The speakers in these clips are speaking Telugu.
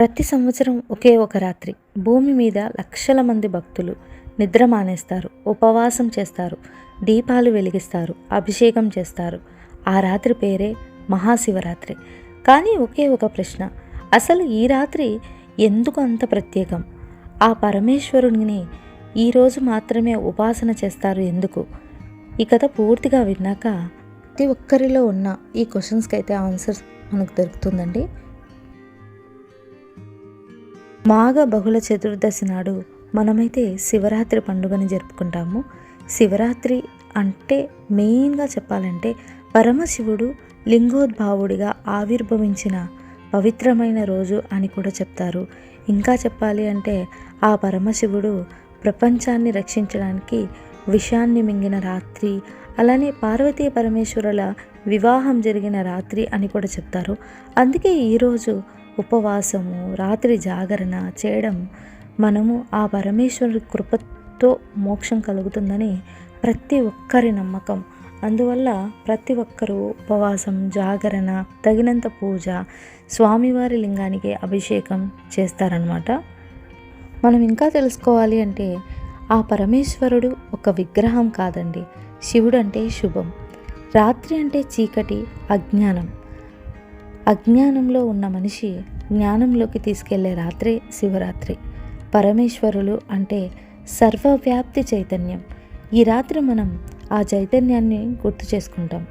ప్రతి సంవత్సరం ఒకే ఒక రాత్రి భూమి మీద లక్షల మంది భక్తులు నిద్ర మానేస్తారు ఉపవాసం చేస్తారు దీపాలు వెలిగిస్తారు అభిషేకం చేస్తారు. ఆ రాత్రి పేరే మహాశివరాత్రి. కానీ ఒకే ఒక ప్రశ్న అసలు ఈ రాత్రి ఎందుకు అంత ప్రత్యేకం? ఆ పరమేశ్వరుని ఈరోజు మాత్రమే ఉపాసన చేస్తారు ఎందుకు? ఈ కథ పూర్తిగా విన్నాక ప్రతి ఒక్కరిలో ఉన్న ఈ క్వశ్చన్స్కి అయితే ఆన్సర్స్ మనకు దొరుకుతుందండి. మాఘ బహుళ చతుర్దశి నాడు మనమైతే శివరాత్రి పండుగని జరుపుకుంటాము. శివరాత్రి అంటే మెయిన్గా చెప్పాలంటే పరమశివుడు లింగోద్భావుడిగా ఆవిర్భవించిన పవిత్రమైన రోజు అని కూడా చెప్తారు. ఇంకా చెప్పాలి అంటే ఆ పరమశివుడు ప్రపంచాన్ని రక్షించడానికి విషాన్ని మింగిన రాత్రి అలానే పార్వతీ పరమేశ్వరుల వివాహం జరిగిన రాత్రి అని కూడా చెప్తారు. అందుకే ఈరోజు ఉపవాసము రాత్రి జాగరణ చేయడం మనము ఆ పరమేశ్వరుడి కృపతో మోక్షం కలుగుతుందని ప్రతి ఒక్కరి నమ్మకం. అందువల్ల ప్రతి ఒక్కరూ ఉపవాసం జాగరణ తగినంత పూజ స్వామివారి లింగానికి అభిషేకం చేస్తారనమాట మనం ఇంకా తెలుసుకోవాలి అంటే ఆ పరమేశ్వరుడు ఒక విగ్రహం కాదండి. శివుడు అంటే శుభం. రాత్రి అంటే చీకటి అజ్ఞానం. అజ్ఞానంలో ఉన్న మనిషి జ్ఞానంలోకి తీసుకెళ్ళే రాత్రే శివరాత్రి. పరమేశ్వరులు అంటే సర్వవ్యాప్తి చైతన్యం. ఈ రాత్రి మనం ఆ చైతన్యాన్ని గుర్తు చేసుకుంటాం.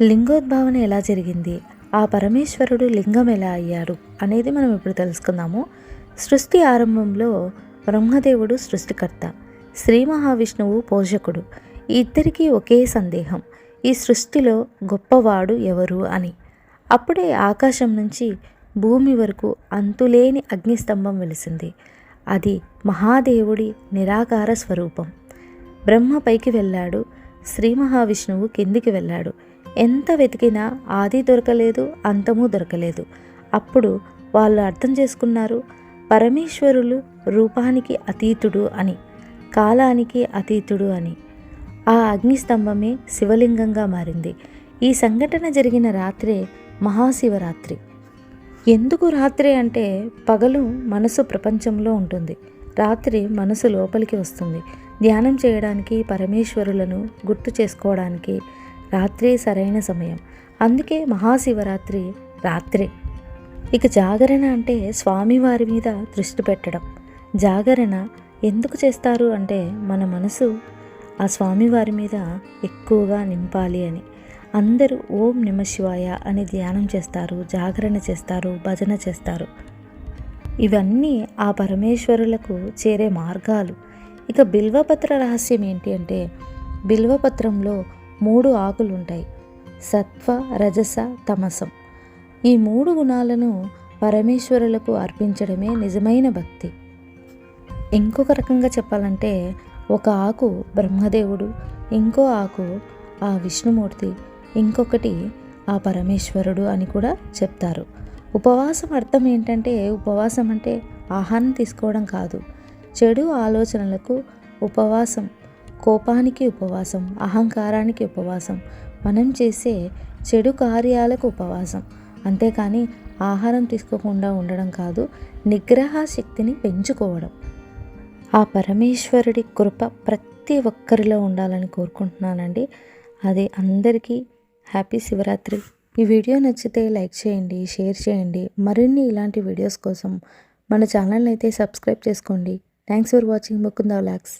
లింగోద్భావన ఎలా జరిగింది? ఆ పరమేశ్వరుడు లింగం ఎలా అయ్యాడు? అనేది మనం ఇప్పుడు తెలుసుకుందాము. సృష్టి ఆరంభంలో బ్రహ్మదేవుడు సృష్టికర్త శ్రీ మహావిష్ణువు పోషకుడు. ఇద్దరికీ ఒకే సందేహం. ఈ సృష్టిలో గొప్పవాడు ఎవరు అని. అప్పుడే ఆకాశం నుంచి భూమి వరకు అంతులేని అగ్నిస్తంభం వెలిసింది. అది మహాదేవుడి నిరాకార స్వరూపం. బ్రహ్మ పైకి వెళ్ళాడు. శ్రీ మహావిష్ణువు కిందికి వెళ్ళాడు. ఎంత వెతికినా ఆది దొరకలేదు అంతము దొరకలేదు. అప్పుడు వాళ్ళు అర్థం చేసుకున్నారు పరమేశ్వరులు రూపానికి అతీతుడు అని కాలానికి అతీతుడు అని. ఆ అగ్నిస్తంభమే శివలింగంగా మారింది. ఈ సంఘటన జరిగిన రాత్రే మహాశివరాత్రి. ఎందుకు రాత్రి అంటే పగలు మనసు ప్రపంచంలో ఉంటుంది. రాత్రి మనసు లోపలికి వస్తుంది. ధ్యానం చేయడానికి పరమేశ్వరులను గుర్తు చేసుకోవడానికి రాత్రి సరైన సమయం. అందుకే మహాశివరాత్రి రాత్రే. ఇక జాగరణ అంటే స్వామివారి మీద దృష్టి పెట్టడం. జాగరణ ఎందుకు చేస్తారు అంటే మన మనసు ఆ స్వామివారి మీద ఎక్కువగా నింపాలి అని. అందరూ ఓం నమ శివాయ అని ధ్యానం చేస్తారు జాగరణ చేస్తారు భజన చేస్తారు. ఇవన్నీ ఆ పరమేశ్వరులకు చేరే మార్గాలు. ఇక బిల్వపత్ర రహస్యం ఏంటి అంటే బిల్వపత్రంలో మూడు ఆకులు ఉంటాయి సత్వ రజస తమసం. ఈ మూడు గుణాలను పరమేశ్వరులకు అర్పించడమే నిజమైన భక్తి. ఇంకొక రకంగా చెప్పాలంటే ఒక ఆకు బ్రహ్మదేవుడు ఇంకో ఆకు ఆ విష్ణుమూర్తి ఇంకొకటి ఆ పరమేశ్వరుడు అని కూడా చెప్తారు. ఉపవాసం అర్థం ఏంటంటే ఉపవాసం అంటే ఆహారం తీసుకోవడం కాదు. చెడు ఆలోచనలకు ఉపవాసం కోపానికి ఉపవాసం అహంకారానికి ఉపవాసం మనం చేసే చెడు కార్యాలకు ఉపవాసం. అంతేకాని ఆహారం తీసుకోకుండా ఉండడం కాదు నిగ్రహ శక్తిని పెంచుకోవడం. ఆ పరమేశ్వరుడి కృప ప్రతి ఒక్కరిలో ఉండాలని కోరుకుంటున్నానండి. అది అందరికీ హ్యాపీ శివరాత్రి. ఈ వీడియో నచ్చితే లైక్ చేయండి షేర్ చేయండి. మరిన్ని ఇలాంటి వీడియోస్ కోసం మన ఛానల్ అయితే సబ్స్క్రైబ్ చేసుకోండి. Thanks for watching Mukunda vlogs